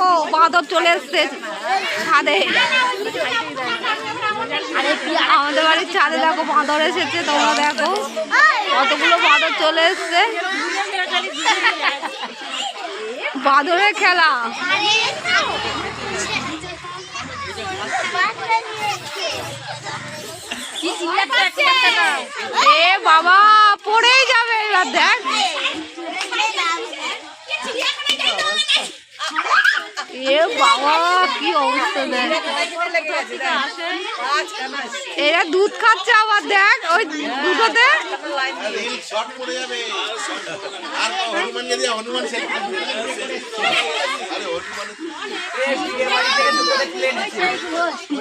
দেখো বাঁদর চলে এসছে ছাদে। আমাদের বাড়ির ছাদে দেখো বাঁদর এসেছে তোমরা দেখো। কতগুলো বাঁদর চলে এসছে। বাঁদরের খেলা। এ বাবা পড়েই যাবে এবার দেখ এ বাবা কি অবস্থা দেখ। এরা দুধ খাচ্ছে আবার দেখ ওই দুটোতে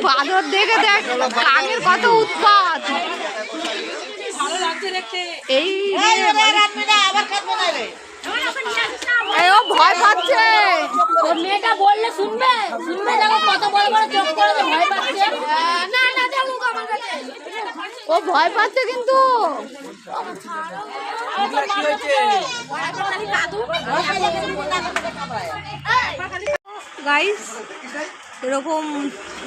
বাদর দেখে দেখ কাকের কত উৎপাত। এই ভয় পাচ্ছে। ও ভয় পাচ্ছে কিন্তু। গাইস এরকম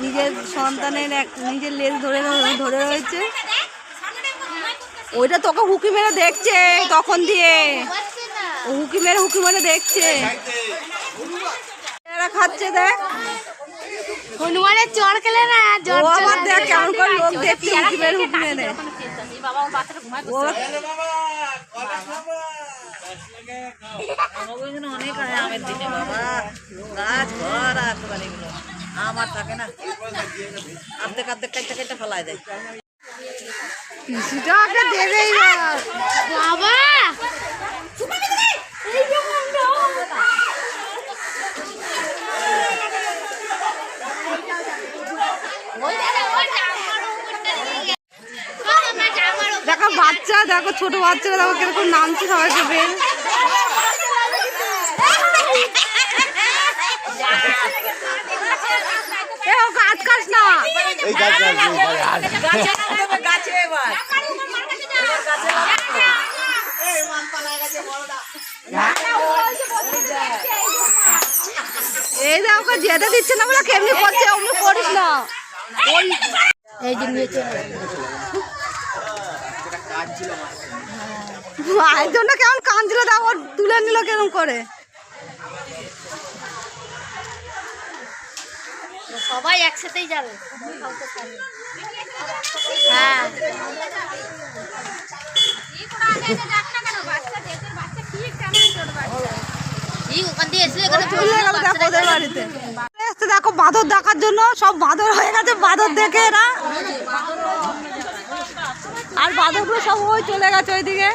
নিজের সন্তানের এক নিজের লেজ ধরে ধরে রয়েছে। ওইটা তোকে হুকি মেরে দেখছে তখন দিয়ে। হুকি মেরে হুকি মেরে দেখছে। খাচ্ছে দেখ। হনুমানের চর খেলে না ও আবার দেখ কেমন করে লোক দেখছে হুকি মেরে ঘুমায় অনেক আমের দিনে বাবা। গাছ ঘর আর বাড়িগুলো আমার থাকে না। অর্ধেক অর্ধেক ফেলায় দেয়। দেবেই না বাবা দেখো বাচ্চা দেখো ছোট বাচ্চারা দেখো কীরকম নামছে গাছ কাস না। এই দেখো যেতে দিচ্ছে না বলে কেমনি করছে অমনি করিস না। এই যে নিচে মায়ের জন্য কেমন কাঁদছিল দেখো ওর তুলে নিল কেমন করে? সবাই একসাথেই যাবে। হ্যাঁ। দেখো বাঁদর দেখার জন্য সব বাঁদর হয়ে গেছে বাঁদর দেখে এরা। আর বাঁদরগুলো সব ওই চলে গেছে ওইদিকে।